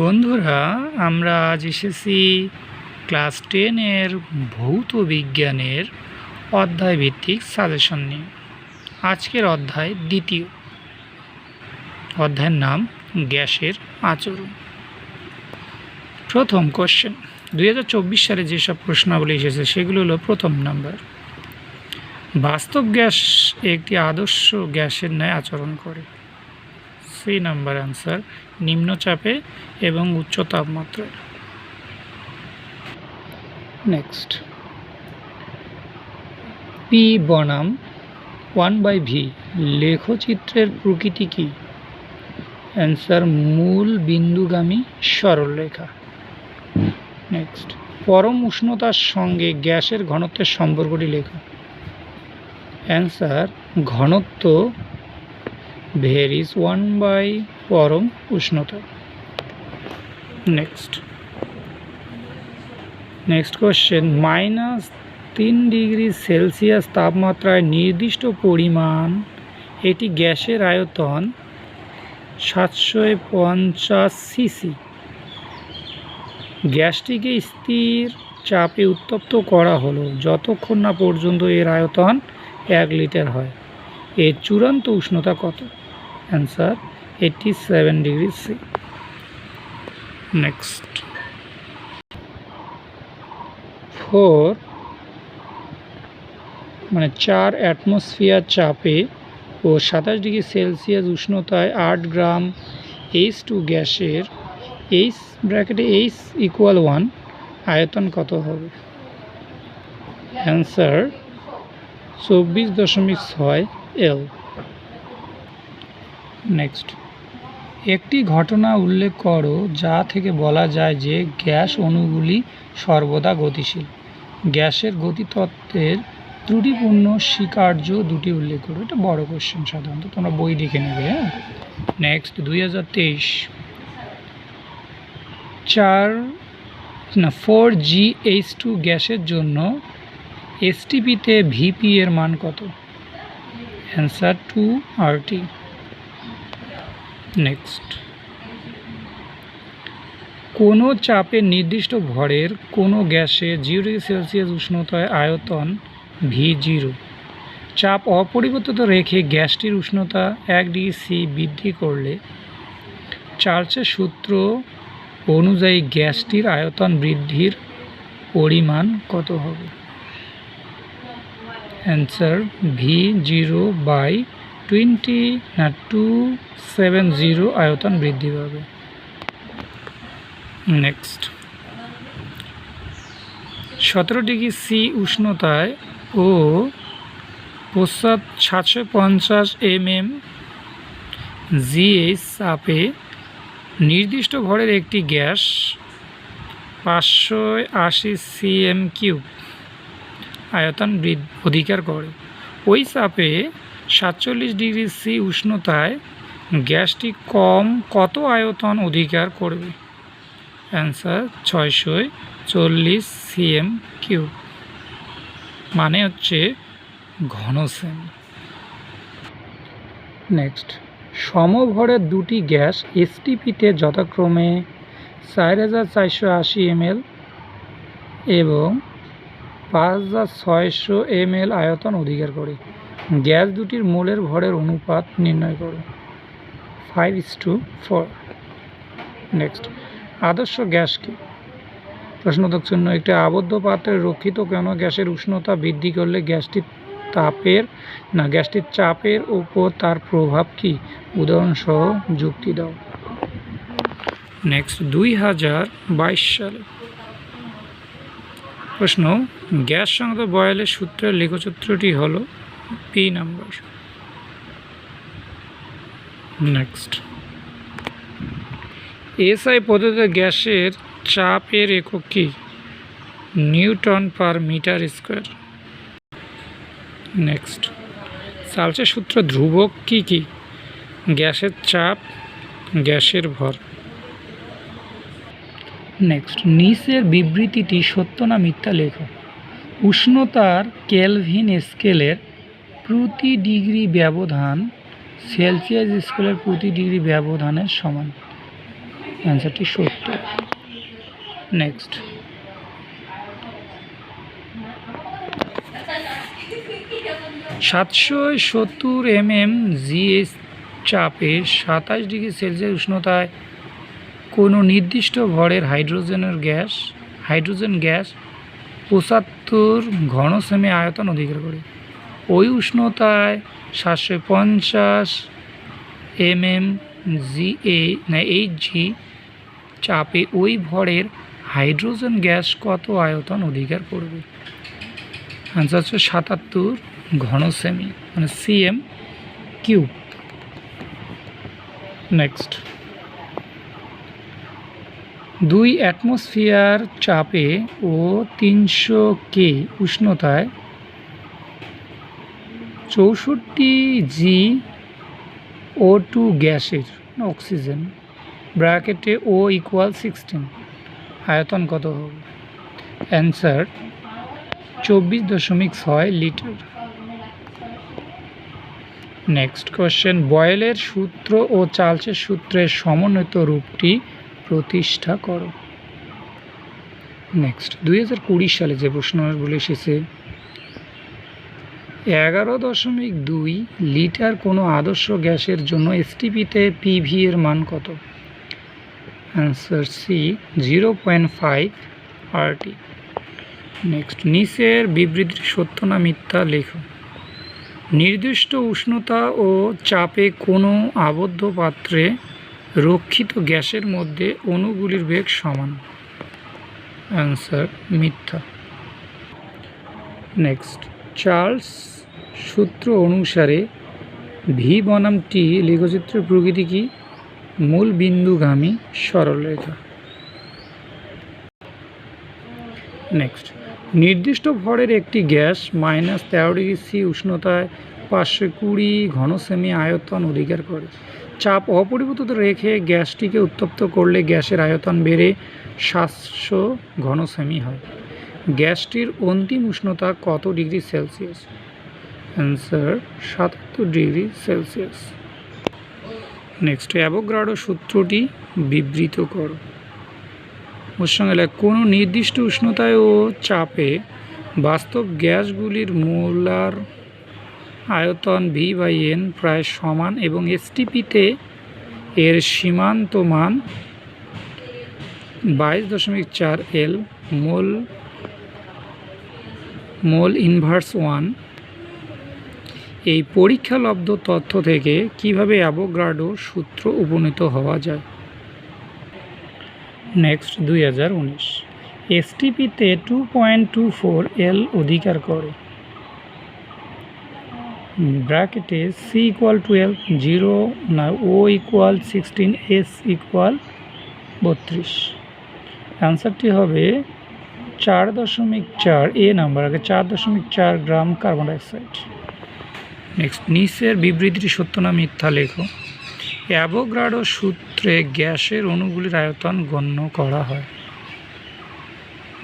বন্ধুরা, আমরা আজ এসেছি ক্লাস টেনের ভৌত বিজ্ঞানের অধ্যায় ভিত্তিক সাজেশন নিয়ে। আজকের অধ্যায় দ্বিতীয়। অধ্যায়ের নাম গ্যাসের আচরণ। প্রথম কোশ্চেন দুই সালে যেসব প্রশ্নাবলী এসেছে, সেগুলো হলো প্রথম নাম্বার। বাস্তব গ্যাস একটি আদর্শ গ্যাসের ন্যায় আচরণ করে। সি নাম্বার অ্যান্সার নিম্নচাপে এবং উচ্চ তাপমাত্রায়। নেক্সট পি বনাম ওয়ান বাই ভি লেখচিত্রের প্রকৃতি কী? অ্যান্সার মূল বিন্দুগামী সরলরেখা। নেক্সট পরম উষ্ণতার সঙ্গে গ্যাসের ঘনত্বের সম্পর্কটি লেখা। অ্যান্সার ঘনত্ব ভেরিস ওয়ান বাই পরম উষ্ণতা নেক্সট নেক্সট কোশ্চেন মাইনাস তিন ডিগ্রি সেলসিয়াস তাপমাত্রায় নির্দিষ্ট পরিমাণ এটি গ্যাসের আয়তন সাতশো পঞ্চাশ সিসি গ্যাসটিকে স্থির চাপে উত্তপ্ত করা হলো যতক্ষণ না পর্যন্ত এর আয়তন এক লিটার হয়। এর চূড়ান্ত উষ্ণতা কত? Answer eighty seven degree C next four মানে চার অ্যাটমসফিয়ার চাপে ও সাতাশ ডিগ্রি সেলসিয়াস উষ্ণতায় আট গ্রাম এইচ টু গ্যাসের এইচ ব্র্যাকেটে এইচ ইকুয়াল ওয়ান আয়তন কত হবে? অ্যান্সার চব্বিশ দশমিক ছয় এল নেক্সট। একটি ঘটনা উল্লেখ করো যা থেকে বলা যায় যে গ্যাস অণুগুলি সর্বদা গতিশীল। গ্যাসের গতিতত্ত্বের ত্রুটিপূর্ণ স্বীকার্য দুটি উল্লেখ করো। এটা বড় কোশ্চেন সাধারণত, তোমরা বই দেখে নেবে হ্যাঁ? নেক্সট দুই হাজার তেইশ। চার, না ফোর জি এইচ টু গ্যাসের জন্য এসটিপিতে ভিপি এর মান কত? অ্যান্সার টু আরটি নেক্সট কোনো চাপের নির্দিষ্ট ভরের কোনো গ্যাসে জিরো ডিগ্রি সেলসিয়াস উষ্ণতায় আয়তন ভি জিরো চাপ অপরিবর্তিত রেখে গ্যাসটির উষ্ণতা এক ডিগ্রি সি বৃদ্ধি করলে চার্চের সূত্র অনুযায়ী গ্যাসটির আয়তন বৃদ্ধির পরিমাণ কত হবে? Answer V zero by twenty না টু সেভেন জিরো আয়তন বৃদ্ধি পাবে। নেক্সট। সতেরো ডিগ্রি সি উষ্ণতায় ও প্রস্তাব সাতশো পঞ্চাশ এম এম জিএইচ চাপে নির্দিষ্ট ভরের একটি গ্যাস পাঁচশো আশি সিএম কিউব আয়তন অধিকার করে। ওই চাপে সাতচল্লিশ ডিগ্রি সি উষ্ণতায় গ্যাসটি কম, কত আয়তন অধিকার করবে? অ্যান্সার ছয়শো চল্লিশ সিএম কিউব। মানে হচ্ছে ঘন সেম। নেক্সট সমভরের দুটি গ্যাস এসটিপিতে যথাক্রমে চার হাজার চারশো আশি এমএল এবং পাঁচ হাজার ছয়শো এমএল আয়তন অধিকার করে। গ্যাস দুটির মোলের ভরের অনুপাত নির্ণয় করো। Five is two four next আদর্শ গ্যাস কি? প্রশ্নোত্তর চিহ্ন একটি আবদ্ধ পাত্রে রক্ষিত কেন গ্যাসের উষ্ণতা বৃদ্ধি করলে গ্যাসটির তাপের, না, গ্যাসটির চাপের উপর তার প্রভাব কি? উদাহরণসহ যুক্তি দাও। নেক্সট দুই হাজার বাইশ সালে। প্রশ্ন, গ্যাস সংক্রান্ত বয়ালের সূত্রের লেখচিত্রটি হল পি নাম্বার। নেক্সট এসআই পদ্ধতিতে গ্যাসের চাপের একক কি? Newton per metre square. Next সালসের সূত্র ধ্রুবক কি কি? গ্যাসের চাপ, গ্যাসের ভর। নেক্সট নিচের বিবৃতিটি সত্য না মিথ্যা লেখো? উষ্ণতার কেলভিন স্কেলের প্রতি ডিগ্রি ব্যবধান সেলসিয়াস স্কেলের প্রতি ডিগ্রি ব্যবধানের সমান। অ্যান্সারটি সত্তর নেক্সট। সাতশো সত্তর এম এম জিএস চাপে সাতাশ ডিগ্রি সেলসিয়াস উষ্ণতায় কোনো নির্দিষ্ট ভরের হাইড্রোজেনের গ্যাস হাইড্রোজেন গ্যাস পঁচাত্তর ঘন সেমি আয়তন অধিকার করে। ওই উষ্ণতায় সাতশো পঞ্চাশ এম এম জি এ না, এইচ জি চাপে ওই ভরের হাইড্রোজেন গ্যাস কত আয়তন অধিকার করবে? আনসার হচ্ছে সাতাত্তর ঘন সেমি মানে সিএম কিউব। নেক্সট দুই অ্যাটমসফিয়ার চাপে ও তিনশো কে উষ্ণতায় চৌষট্টি জি ও টু গ্যাসের অক্সিজেন, ব্র্যাকেটে ও ইকুয়াল সিক্সটিন আয়তন কত হবে? অ্যান্সার চব্বিশ দশমিক ছয় লিটার। নেক্সট কোয়েশ্চেন বয়েলের সূত্র ও চার্লসের সূত্রের সমন্বিত রূপটি প্রতিষ্ঠা করো। নেক্সট দুই হাজার কুড়ি সালে যে প্রশ্নগুলো এসেছে এগারো দশমিক দুই লিটার কোনো আদর্শ গ্যাসের জন্য এসটিপিতে পিভি এর মান কত? Answer C zero point five RT next নিচের বিবৃতির সত্য না মিথ্যা লেখো। নির্দিষ্ট উষ্ণতা ও চাপে কোনো আবদ্ধ পাত্রে রক্ষিত গ্যাসের মধ্যে অণুগুলির বেগ সমান। অ্যান্সার মিথ্যা। নেক্সট চার্লস সূত্র অনুসারে ভি বনামটি লেখচিত্রের প্রকৃতি কি? মূল বিন্দুগামী সরলরেখা। নেক্সট নির্দিষ্ট ভরের একটি গ্যাস মাইনাস তেরো ডিগ্রি সি উষ্ণতায় পাঁচশো কুড়ি ঘন সেমি আয়তন অধিকার করে। চাপ অপরিবর্তিত রেখে গ্যাসটিকে উত্তপ্ত করলে গ্যাসের আয়তন বেড়ে সাতশো ঘন সেমি হয়। গ্যাসটির অন্তিম উষ্ণতা কত ডিগ্রি সেলসিয়াস? অ্যান্সার, সাতাত্তর ডিগ্রি সেলসিয়াস। নেক্সট, অ্যাভোগ্রাডো সূত্রটি বিবৃত করো। ওর সঙ্গে কোনো নির্দিষ্ট উষ্ণতায় ও চাপে বাস্তব গ্যাসগুলির মোলার আয়তন ভি বাই এন প্রায় সমান এবং এসটিপিতে এর সীমান্ত মান বাইশ দশমিক চার L mole mole inverse one. এই পরীক্ষালব্ধ তথ্য থেকে কীভাবে অ্যাভোগ্রাডো সূত্র উপনীত হওয়া যায়? নেক্সট, দুই হাজার উনিশ। এসটিপিতে two point two four L অধিকার করে। ব্র্যাকেটে সি ইকুয়াল টুয়েলভ জিরো, না, O equal sixteen, S equal বত্রিশ। অ্যান্সারটি হবে চার দশমিক চার, এ নাম্বার, আগে চার দশমিক চার গ্রাম কার্বন ডাইঅক্সাইড। নেক্সট নিচের বিবৃতিটি সত্য না মিথ্যা লেখো। অ্যাভোগ্রাডো সূত্রে গ্যাসের অণুগুলির আয়তন গণ্য করা হয়।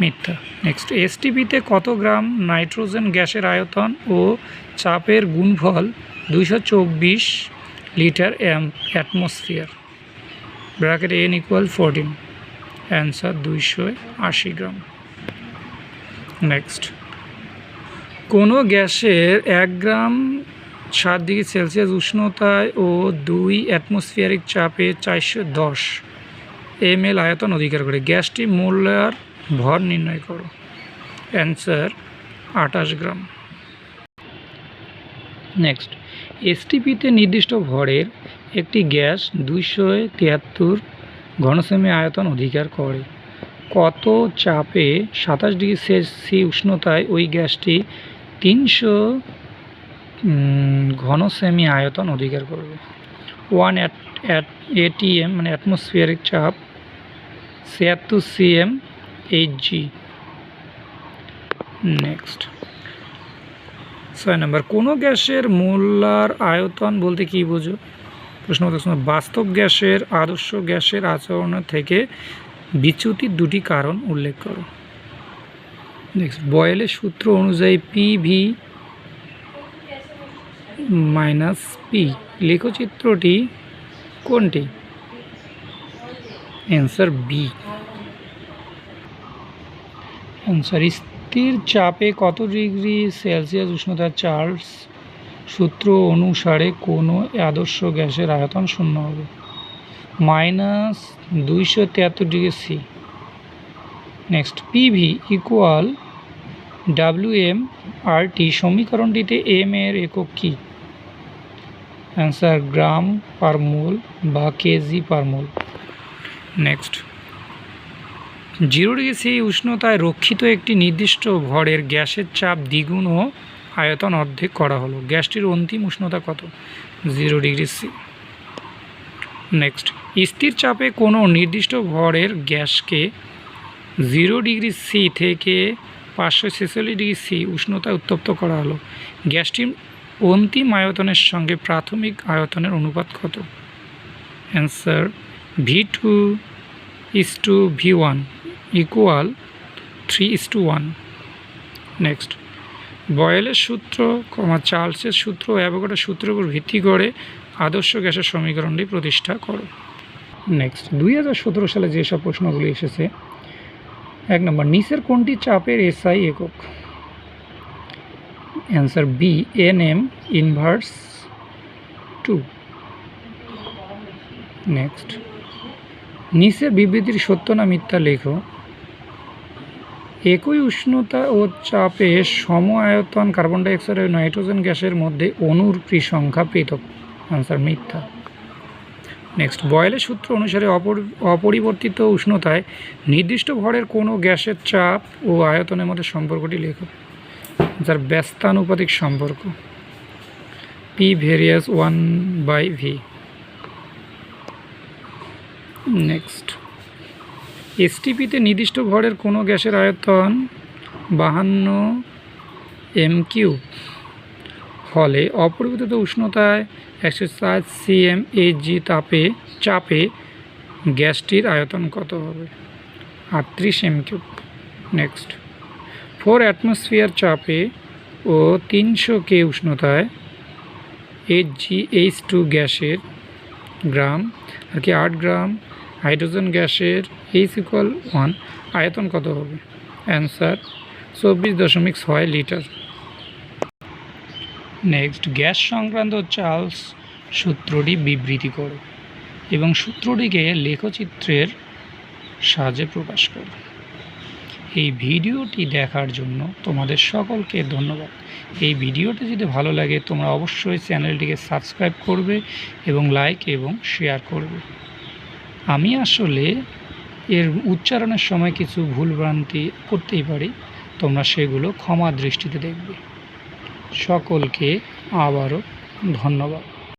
মিথ্যা। নেক্সট এসটিপিতে কত গ্রাম নাইট্রোজেন গ্যাসের আয়তন ও চাপের গুণফল দুইশো চব্বিশ litre M atmosphere? Bracket N equal fourteen. Answer দুইশো আশি গ্রাম। নেক্সট কোনো গ্যাসের এক গ্রাম সাত ডিগ্রি সেলসিয়াস উষ্ণতায় ও দুই অ্যাটমসফিয়ারিক চাপে চারশো দশ এম এল আয়তন অধিকার করে। গ্যাসটি মোলার ভর নির্ণয় করো। অ্যান্সার আঠাশ গ্রাম। নেক্সট এসটিপিতে নির্দিষ্ট ভরের একটি গ্যাস দুইশো তিয়াত্তর ঘনসেমি আয়তন অধিকার করে। কত চাপে সাতাশ ডিগ্রি সি উষ্ণতায় ওই গ্যাসটি তিনশো ঘন সেমি আয়তন অধিকার করবে। ওয়ান অ্যাট অ্যাট, এটিএম মানে অ্যাটমসফিয়ারিক চাপ ছিয়াত্তর সিএম এইচ জি। নেক্সট। ছয় নম্বর, কোনো গ্যাসের মোলার আয়তন বলতে কী বোঝো? প্রশ্ন বাস্তব গ্যাসের আদর্শ গ্যাসের আচরণ থেকে বিচ্যুতির দুটি কারণ উল্লেখ করো। নেক্সট বয়েলের সূত্র অনুযায়ী পি ভি মাইনাস পি লেখচিত্রটি কোনটি? অ্যান্সার বি অ্যান্সার স্থির চাপে কত ডিগ্রি সেলসিয়াস উষ্ণতা চার্লস সূত্র অনুসারে কোনো আদর্শ গ্যাসের আয়তন শূন্য হবে? মাইনাস দুইশো তিয়াত্তর degree C. Next PV equal W M R T সমীকরণটিতে M এর একক কী? অ্যান্সার গ্রাম পার মোল বা KG per mole next zero degree C উষ্ণতায় রক্ষিত একটি নির্দিষ্ট ভরের গ্যাসের চাপ দ্বিগুণ ও আয়তন অর্ধেক করা হলো। গ্যাসটির অন্তিম উষ্ণতা কত? Zero degree C. নেক্সট স্থির চাপে কোনো নির্দিষ্ট ভরের গ্যাসকে জিরো ডিগ্রি সি থেকে পাঁচশো ছেচল্লিশ ডিগ্রি সি উষ্ণতায় উত্তপ্ত করা হলো। গ্যাসটির অন্তিম আয়তনের সঙ্গে প্রাথমিক আয়তনের অনুপাত কত? Answer, V two is two V one equal three is two one. Next, বয়েলের সূত্র কমা চার্লসের সূত্র অ্যাভোগাড্রোর সূত্রের উপর ভিত্তি করে আদর্শ গ্যাসের সমীকরণটি প্রতিষ্ঠা করো। নেক্সট দুই হাজার সতেরো সালে যেসব প্রশ্নগুলি এসেছে, এক নম্বর, নিচের কোনটি চাপের এসআই একক? Answer B N M inverse two next নিচের বিবৃতির সত্য না মিথ্যা লেখো। একই উষ্ণতা ও চাপে সম আয়তন কার্বন ডাইঅক্সাইড ও নাইট্রোজেন গ্যাসের মধ্যে অণুর সংখ্যা পৃথক। আনসার মিথ্যা। নেক্সট বয়েলের সূত্র অনুসারে অপর- অপরিবর্তিত উষ্ণতায় নির্দিষ্ট ভরের কোনো গ্যাসের চাপ ও আয়তনের মধ্যে সম্পর্কটি লেখো। যার ব্যস্তানুপাতিক সম্পর্ক। P varies one by V next এসটিপিতে নির্দিষ্ট ভরের কোনো গ্যাসের আয়তন বাহান্ন এম কিউ হলে অপরিবর্তিত উষ্ণতায় একশো সাত সিএম জি তাপে, চাপে গ্যাসটির আয়তন কত হবে? আটত্রিশ M cube next. Four atmosphere চাপে ও তিনশো কে উষ্ণতায় এইচ জি এইচ টু গ্যাসের গ্রাম, আর কি আট গ্রাম, হাইড্রোজেন গ্যাসের এইচ ইকুয়াল ওয়ান আয়তন কত হবে? অ্যান্সার চব্বিশ দশমিক ছয় লিটার। নেক্সট গ্যাস সংক্রান্ত চার্লস সূত্রটি বিবৃতি করো এবং সূত্রটিকে লেখচিত্রের সাহায্যে প্রকাশ করো। এই ভিডিওটি দেখার জন্য তোমাদের সকলকে ধন্যবাদ। এই ভিডিওটি যদি ভালো লাগে, তোমরা অবশ্যই চ্যানেলটিকে সাবস্ক্রাইব করবে এবং লাইক এবং শেয়ার করবে। আমি আসলে এর উচ্চারণের সময় কিছু ভুলভ্রান্তি করতেই পারি, তোমরা সেগুলো ক্ষমা দৃষ্টিতে দেখবে। সকলকে আবারও ধন্যবাদ।